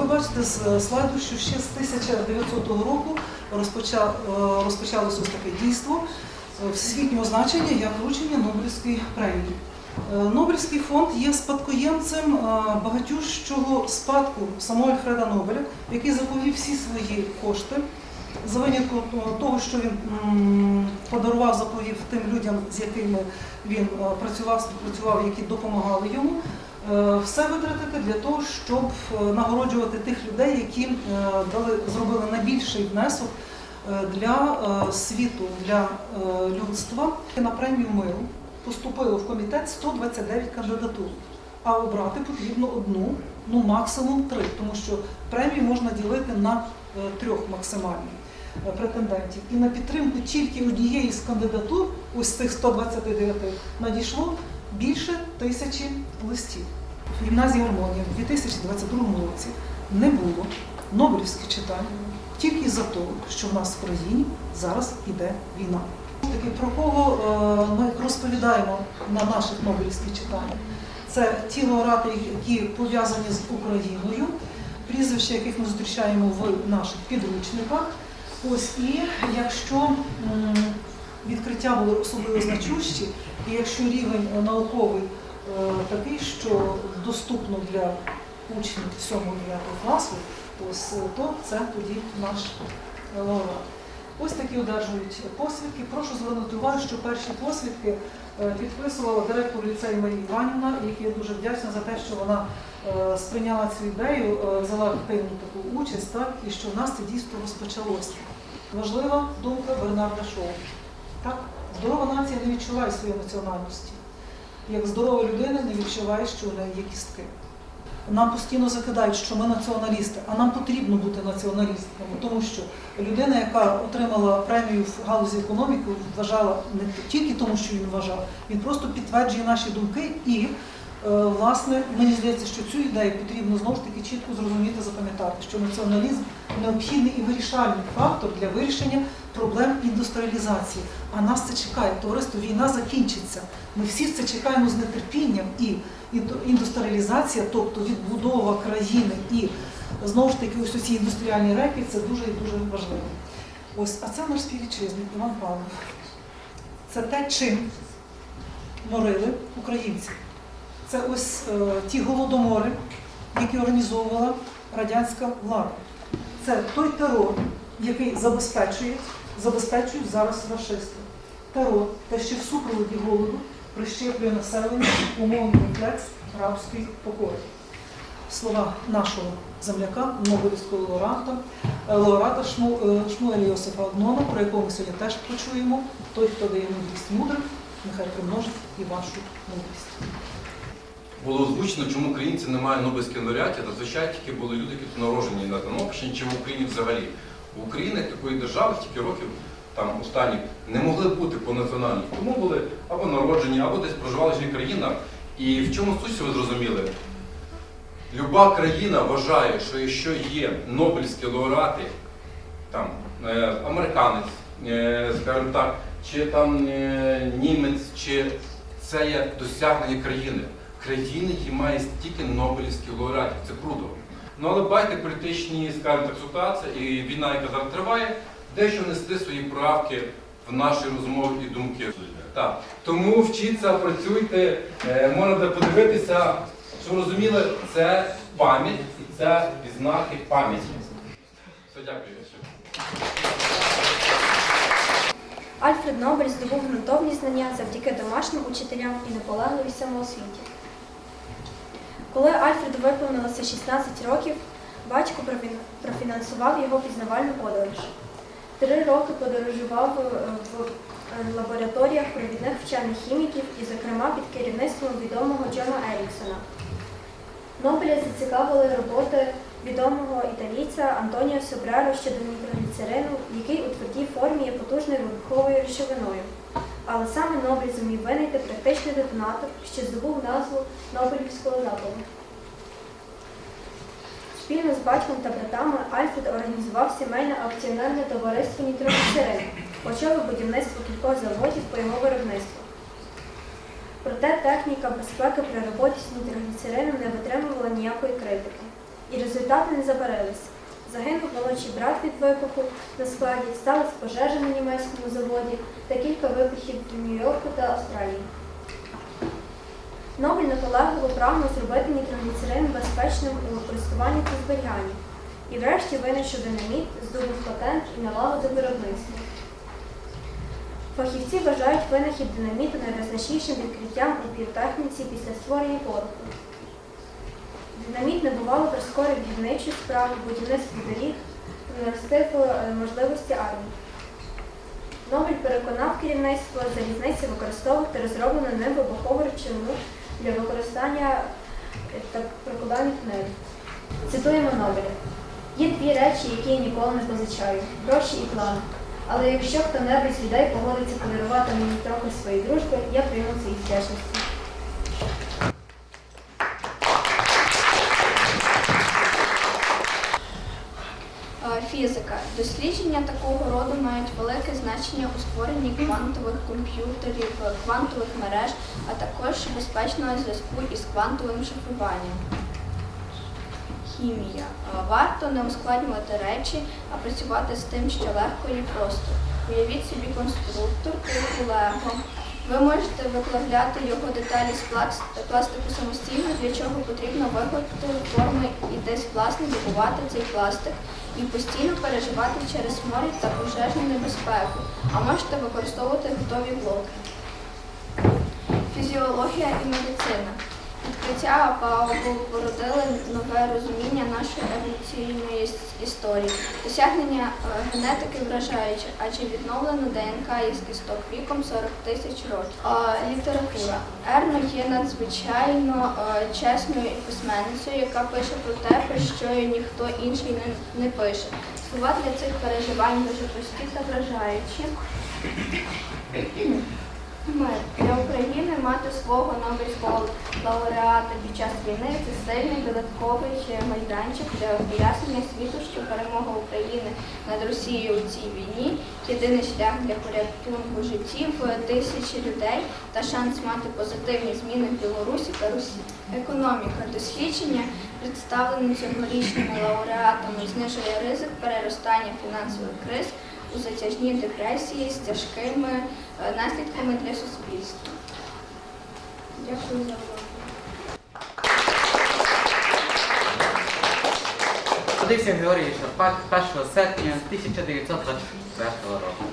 бачите з слайду, що ще з 1900 року е, розпочалося ось таке дійство е, всесвітнього значення як вручення Нобелівської премії. Е, Нобелівський фонд є спадкоємцем багатющого спадку самого Альфреда Нобеля, який заповів всі свої кошти. За винятком того, що він подарував, заповів тим людям, з якими він працював, співпрацював, які допомагали йому, все витратити для того, щоб е, нагороджувати тих людей, які е, дали, зробили найбільший внесок е, для е, світу, для е, людства. На премію миру поступило в комітет 129 кандидатур, а обрати потрібно одну, ну максимум три, тому що премію можна ділити на е, трьох максимально е, претендентів. І на підтримку тільки однієї з кандидатур, ось цих 129, надійшло більше тисячі листів. В гімназії Гармонія в 2022 році не було Нобелівських читань тільки за того, що в нас в країні зараз іде війна. Таки про кого е, ми розповідаємо на наших Нобелівських читаннях? Це ті лауреати, які пов'язані з Україною, прізвища яких ми зустрічаємо в наших підручниках. Ось і якщо відкриття були особливо значущі, і якщо рівень е, науковий е, такий, що доступно для учнів 7-9 класу, е, то це тоді наш лауреат. Ось такі одержують посвідки. Прошу звернути увагу, що перші посвідки підписувала директор ліцею Марія Іванівна, якій я дуже вдячна за те, що вона сприйняла цю ідею, взяла активну таку участь, так, і що в нас це дійство розпочалося. Важлива думка Бернарда Шоу. Так? Здорова нація не відчуває своєї національності. Як здорова людина не відчуває, що у неї є кістки. Нам постійно закидають, що ми націоналісти, а нам потрібно бути націоналістами, тому що людина, яка отримала премію в галузі економіки, вважала не тільки тому, що він вважав, він просто підтверджує наші думки і, е, власне, мені здається, що цю ідею потрібно знову ж таки чітко зрозуміти, запам'ятати, що націоналізм необхідний і вирішальний фактор для вирішення проблем індустріалізації. А нас це чекає. Товариство, війна закінчиться. Ми всі це чекаємо з нетерпінням і індустріалізація, тобто відбудова країни і знову ж таки ось ці індустріальні рейки, це дуже і дуже важливо. Ось, а це наш співвітчизник Іван Павлов. Це те, чим морили українці. Це ось е, ті голодомори, які організовувала радянська влада. Це той терор, який забезпечує, забезпечують зараз расисти. Терор, те, що в супроводі голоду прищеплює населення умовний комплекс рабської покори. Слова нашого земляка, Нобелівського лауреата, е, лауреата Шму, е, Шмуеля Йосифа Агнона, про якого ми сьогодні теж почуємо. Той, хто дає мудрість мудрим, нехай примножить і вашу мудрість. Було озвучено, чому українці не мають Нобелівських лауреатів. Зазвичай тільки були люди, які народжені на Тернопільщині, чи Україні взагалі. У України як такої держави тільки років там останніх не могли бути по національності. Тому були або народжені, або десь проживали в інших країнах. І в чому суть ви зрозуміли? Люба країна вважає, що якщо є Нобелівські лауреати, там е, американець, е, скажімо так, чи там е, німець, чи це є досягнення країни. Країни, які мають стільки Нобелівських лауреатів. Це круто. Ну але бачите, політичні, скажімо так, ситуація і війна, яка зараз триває, дещо нести свої правки в наші розмови і думки. Так. Тому вчіться, працюйте, е, можна подивитися, щоб розуміли, це пам'ять і це відзнаки пам'яті. Все, дякую. Альфред Нобель здобув ґрунтовні знання завдяки домашнім учителям і наполегливій самоосвіті. Коли Альфреду виповнилося 16 років, батько профінансував його пізнавальну подорож. Три роки подорожував е, в е, лабораторіях провідних вчених хіміків і, зокрема, під керівництвом відомого Джона Еріксона. Нобеля зацікавили роботи відомого італійця Антоніо Собреро щодо нітрогліцерину, який у твердій формі є потужною вибуховою речовиною. Але саме Нобель зумів винайти практичний детонатор, що здобув назву Нобелівського запалу. Спільно з батьком та братами Альфред організував сімейне акціонерне товариство нітрогліцерин, почав будівництво кількох заводів по його виробництву. Проте техніка безпеки при роботі з нітрогліцерином не витримувала ніякої критики. І результати не забарились. Загинув молодший брат від вибуху на складі, сталася пожежа на німецькому заводі та кілька вибухів в Нью-Йорку та Австралії. Нобель наполегливо прагнув зробити нітрогліцерин безпечним у користуванні та зберіганні. І врешті винайшов динаміт, здобув патент і налагодив виробництво. Фахівці вважають винахід динаміту найвизначнішим відкриттям у півтехніці після створення пороху. Динаміт небувало прискорив гірничу справу, будівництво доріг, наростив е, можливості армії. Нобель переконав керівництво залізниці використовувати розроблену ним вибухову речовину для використання е, та прокладання тунелів. Цитуємо Нобеля. Є дві речі, які я ніколи не позичаю гроші і плани. Але якщо хто-небудь з людей погодиться подарувати мені трохи своєї дружби, я прийму це із вдячності. Е, Фізика. Дослідження такого роду мають велике значення у створенні квантових комп'ютерів, квантових мереж, а також безпечного зв'язку із квантовим шифруванням. Хімія. Варто не ускладнювати речі, а працювати з тим, що легко і просто. Уявіть собі конструктор типу Лего. Ви можете викладати його деталі з пластику самостійно, для чого потрібно виготовити форми і десь власне добувати цей пластик і постійно переживати через морі та пожежну небезпеку, а можете використовувати готові блоки. Фізіологія і медицина. Відкриття АПАО породили нове розуміння нашої еволюційної історії. Досягнення е, генетики вражаюче, адже відновлено ДНК із кісток віком 40 тисяч років. Література. Ерно є надзвичайно е, чесною письменницею, яка пише про те, про що ніхто інший не пише. Слова для цих переживань дуже прості та вражаючі. Мир. Для України мати свого Нобелівського лауреата під час війни це сильний додатковий майданчик для пояснення світу, що перемога України над Росією у цій війні єдиний шлях для порятунку життів тисячі людей та шанс мати позитивні зміни в Білорусі та Росії. Економіка дослідження, представлені цьогорічними лауреатами, знижує ризик переростання фінансових криз у затяжні депресії з тяжкими е, наслідками для суспільства. Дякую за увагу. Родився Георгій Шарпак 1 серпня 1924 року.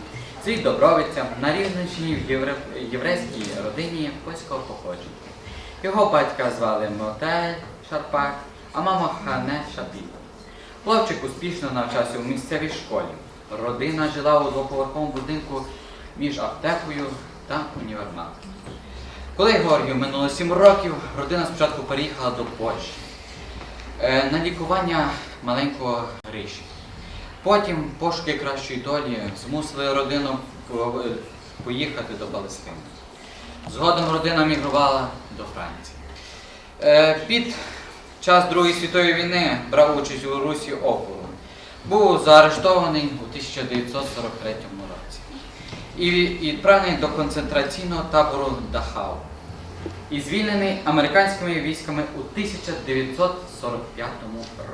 Свій добровицям на Рівненщині в євре- єврейській родині польського походження. Його батька звали Мотель Шарпак, а мама Хане Шапіт. Хлопчик успішно навчався у місцевій школі. Родина жила у двоповерховому будинку між аптекою та універмагом. Коли Георгію минуло 7 років, родина спочатку переїхала до Польщі е, на лікування маленького Гриші. Потім пошуки кращої долі змусили родину поїхати до Палестини. Згодом родина мігрувала до Франції. Е, Під час Другої світової війни брав участь у Русі Опору. Був заарештований у 1943 році і відправлений до концентраційного табору Дахау і звільнений американськими військами у 1945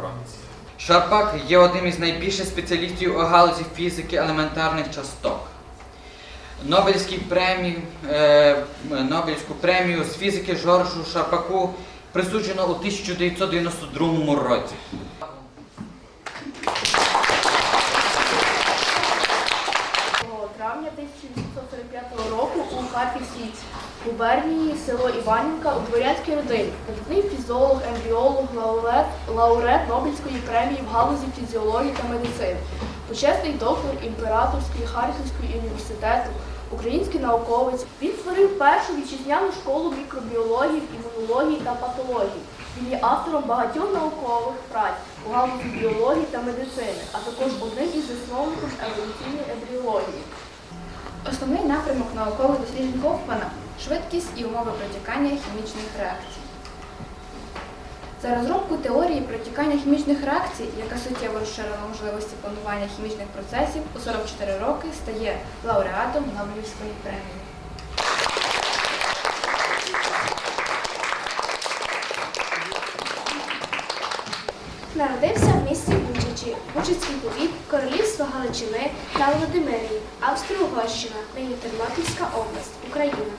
році. Шарпак є одним із найбільших спеціалістів у галузі фізики елементарних часток. Нобелівський премію, е, Нобелівську премію з фізики Жоржу Шарпаку присуджено у 1992 році. У Харківській губернії село Іванівка у дворянській родині. Видатний фізіолог, ембріолог, лауреат, лауреат Нобелівської премії в галузі фізіології та медицини, почесний доктор Імператорської Харківської університету, український науковець. Він створив першу вітчизняну школу мікробіології, імунології та патології. Він є автором багатьох наукових праць у галузі біології та медицини, а також одним із засновників еволюційної ембріології. Основний напрямок наукових досліджень Гофмана швидкість і умови протікання хімічних реакцій. За розробку теорії протікання хімічних реакцій, яка суттєво розширила можливості планування хімічних процесів, у 44 роки стає лауреатом Нобелівської премії. Народився в місті Бучачі, Бучацький повіт, Королівство Галичини та Володимирії, Австро-Угорщина, нині Тернопільська область, Україна.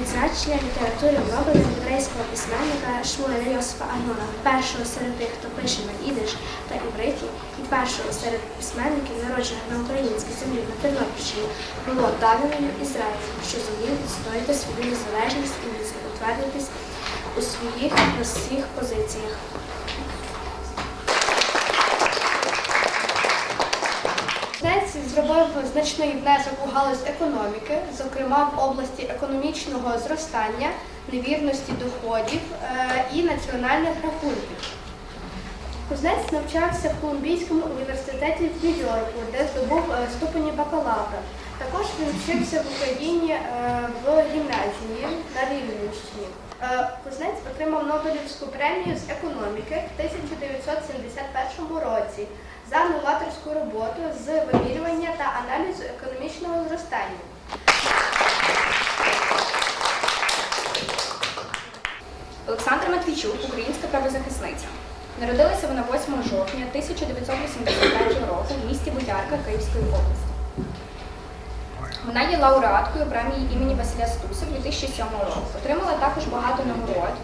Відзначення літератури Нобеля єврейського письменника Шмуеля Йосифа Арнона, першого серед тих, хто пише на ідиш та івриті, і першого серед письменників, народжених на українській землі на Тернопільщині, було даною Ізраїлем, що зумів відстояти свою незалежність і міцно утвердитись у своїх на всіх позиціях. Кузнець зробив значний внесок у галузь економіки, зокрема в області економічного зростання, невірності доходів е, і національних рахунків. Кузнець навчався в Колумбійському університеті в Нью-Йорку, де здобув е, ступені бакалавра. Також він вчився в Україні е, в гімназії на Рівненщині. Кузнець отримав Нобелівську премію з економіки в 1971 році за новаторську роботу з вимірювання та аналізу економічного зростання. Олександра Матвійчук, українська правозахисниця. Народилася вона 8 жовтня 1983 року в місті Боярка Київської області. Вона є лауреаткою премії імені Василя Стуса 2007 року. Отримала також багато нагород,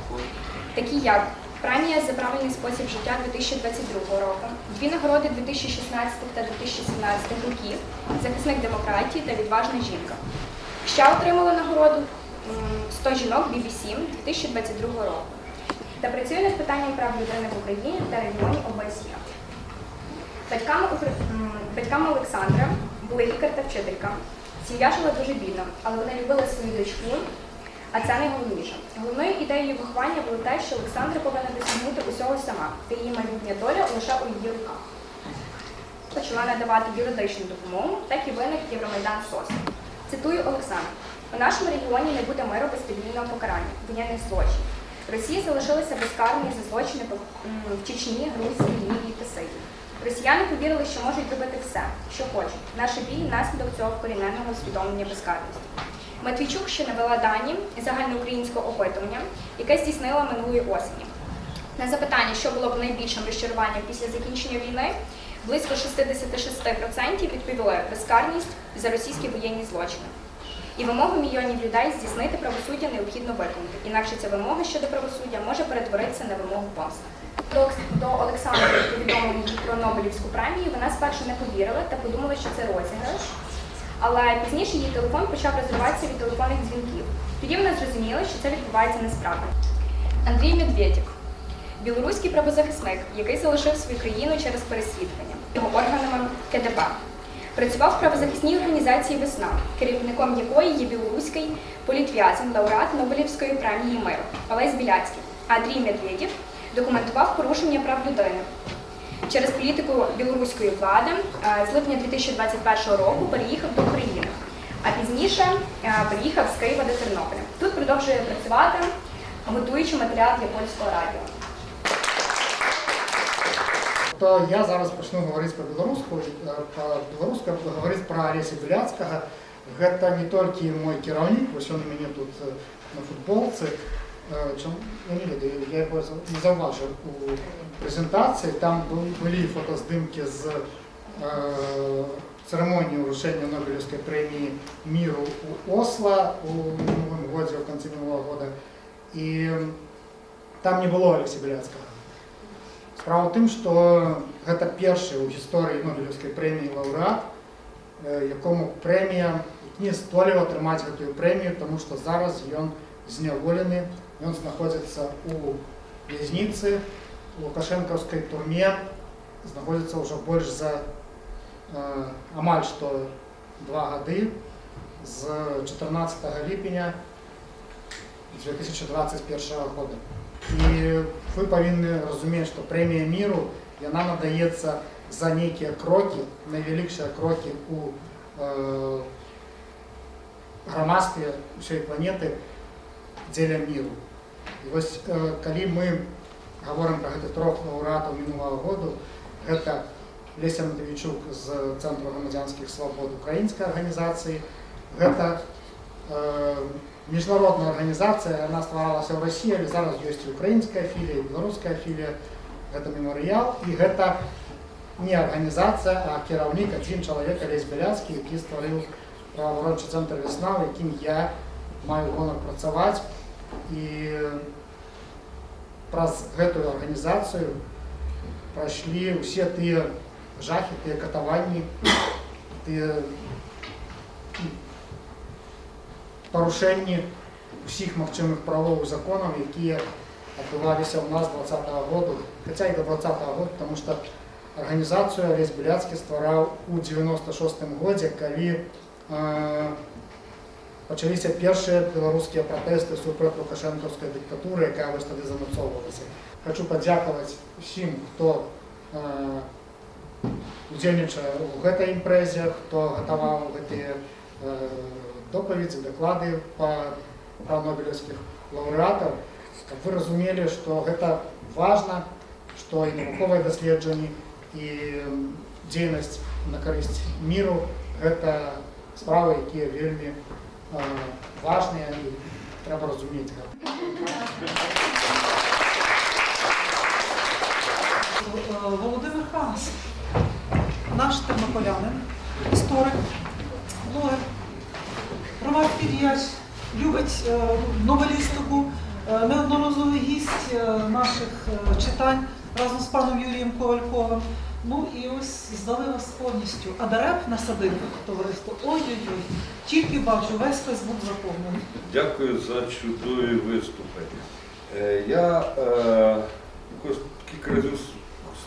такі як премія за правильний спосіб життя 2022 року, дві нагороди 2016 та 2017 років, захисник демократії та відважна жінка. Ще отримала нагороду 100 жінок BBC 2022 року та працює над питанням прав людини в Україні та регіоні ОБСЄ. Батьками, батьками Олександра були лікар та вчителька. Сім'я жила дуже бідно, але вони любили свою дочку, а це найголовніше. Головною ідеєю виховання було те, що Олександра повинна досягнути усього сама, та її майбутня доля лише у її руках. Почала надавати юридичну допомогу, так і виник Євромайдан СОС. Цитую Олександра. У нашому регіоні не буде миру без підвійного покарання, воєнних злочинів. Росія залишилася безкарною за злочини в Чечні, Грузії, Лівії та Сирії. Росіяни повірили, що можуть робити все, що хочуть. Наша біль наслідок цього вкоріненого усвідомлення безкарності. Матвійчук ще навела дані загальноукраїнського опитування, яке здійснила минулої осені. На запитання, що було б найбільшим розчаруванням після закінчення війни, близько 66% відповіли безкарність за російські воєнні злочини. І вимогу мільйонів людей здійснити правосуддя необхідно виконати. Інакше ця вимога щодо правосуддя може перетворитися на вимогу помсти. До, Олександри повідомлення про Нобелівську премію вона спершу не повірила та подумала, що це розіграш. Але пізніше її телефон почав розриватися від телефонних дзвінків. Тоді вона зрозуміла, що це відбувається насправді. Андрій Медведєв, білоруський правозахисник, який залишив свою країну через переслідування його органами КДБ. Працював в правозахисній організації Весна, керівником якої є білоруський політв'язень, лауреат Нобелівської премії миру Олесь Біляцький. Андрій Медведєв документував порушення прав людини Через політику білоруської влади е, з липня 2021 року переїхав до України, а пізніше е, переїхав з Києва до Тернополя. Тут продовжує працювати, готуючи матеріал для польського радіо. То я зараз почну говорити по білоруську. Е, По білоруську я буду говорити про Олеся Біляцького. Гэта не толькі мой кіраўнік, вось ён у мяне тут е, на футболцы. Е, Чым, я не ведаю, я його за- не заўважыў у прэзентацыі. Там бу- былі фотаздымкі з е, цырымоніі ўручэння Нобелевскай прэміі міру у Осла у мінулым годзе ў канцы мінулого года. І там не было Алексея Біляцкага. Справа ў тым, што гэта першы ў гісторыі Нобелевскай прэміі лаўрэат, э, якому прэмія не здолеў атрымаць гэтую прэмію, таму што зараз ён зняволены, ён знаходзіцца ў вязніцы, у лукашэнкаўскай турме, знаходзіцца ўжо больш за э, амаль што два гады з 14 ліпеня 2021 года. І вы павінны разумець, што прэмія міру яна надаецца за нейкія крокі, найвялікшыя крокі у э, грамадстве ўсёй планеты дзеля міру. І вось э, калі мы гаворым пра гэтых трох лаўрэатаў мінулого году, гэта Леся Матвійчук з цэнтру грамадзянскіх свабод украінскай арганізацыі, гэта э, міжнародная арганізацыя, яна стваралася ў Расіі, але зараз ёсць і украінская філія, і беларуская філія. гэта мемарыял і гэта не арганізацыя, а кіраўнік адзін чалавек Алесь Бяляцкі, які стварыў праваабарончы цэнтр вясна, у якім я маю гонар працаваць і праз гэтую арганізацыю прайшлі ўсе тыя жахі, тыя катаванні, тыя парушэнні усіх магчымых правоў і законаў, якія адбываліся ў нас 20 -го году, хаця і до 20 -го года, тому што арганізацыю Алесь Біляцкі ствараў у 96 годзе, калі э, пачаліся першыя беларускія пратэсты супраць лукашэнкаўскай дыктатуры, якая вось тады замацоўвалася. Хачу падзякаваць усім, хто э, удзельнічае ў гэтай імпрэзе, хто гатаваў гэтыя э, доповедzi, доклады па пра нобелевскіх лаўрэатаў, каб вы разумелі, што гэта важна, што і навуковыя даследжанні і м, дзейнасць на карысць міру гэта справы, якія вельмі э, важныя і трэба разумець гэта. Е, Володимир Панас, наш тернополянин, історик, блогер, громадський діяч, любить е, новелістику, е, неодноразовий гість е, наших е, читань разом з паном Юрієм Ковальковим. Ну і ось здали вас повністю. А дерев насадив товариство. Ой-ой-ой, тільки бачу, весь Фейсбук заповнений. Дякую за чудові виступи. Е, Я е, якось кілька разів,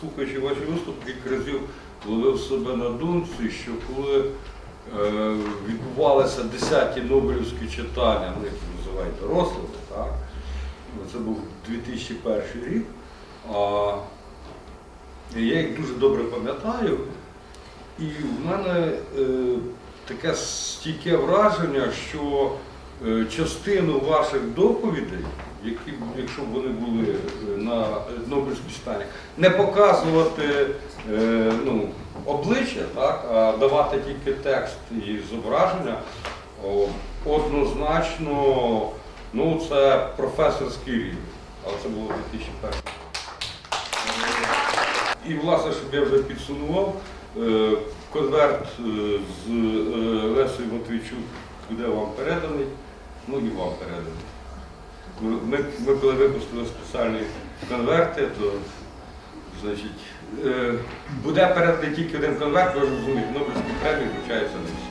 слухаючи ваші виступи, кілька разів ловив себе на думці, що коли е, відбувалися 10-ті Нобелівські читання, ну, як називають дорослими, так? Це був 2001 рік. А, я їх дуже добре пам'ятаю. І в мене е, таке стійке враження, що е, частину ваших доповідей, які, якщо б вони були е, на Нобелівській стані, не показувати е, ну, обличчя, так, а давати тільки текст і зображення, о, однозначно ну, це професорський рівень. Але це було 2001 і, власне, щоб я вже підсумував, е, конверт е, з е, Лесою Матвійчук буде вам переданий, ну і вам переданий. Ми, ми, коли випустили спеціальні конверти, то значить, буде переданий тільки один конверт, ви розумієте, Нобелівський премії вручається не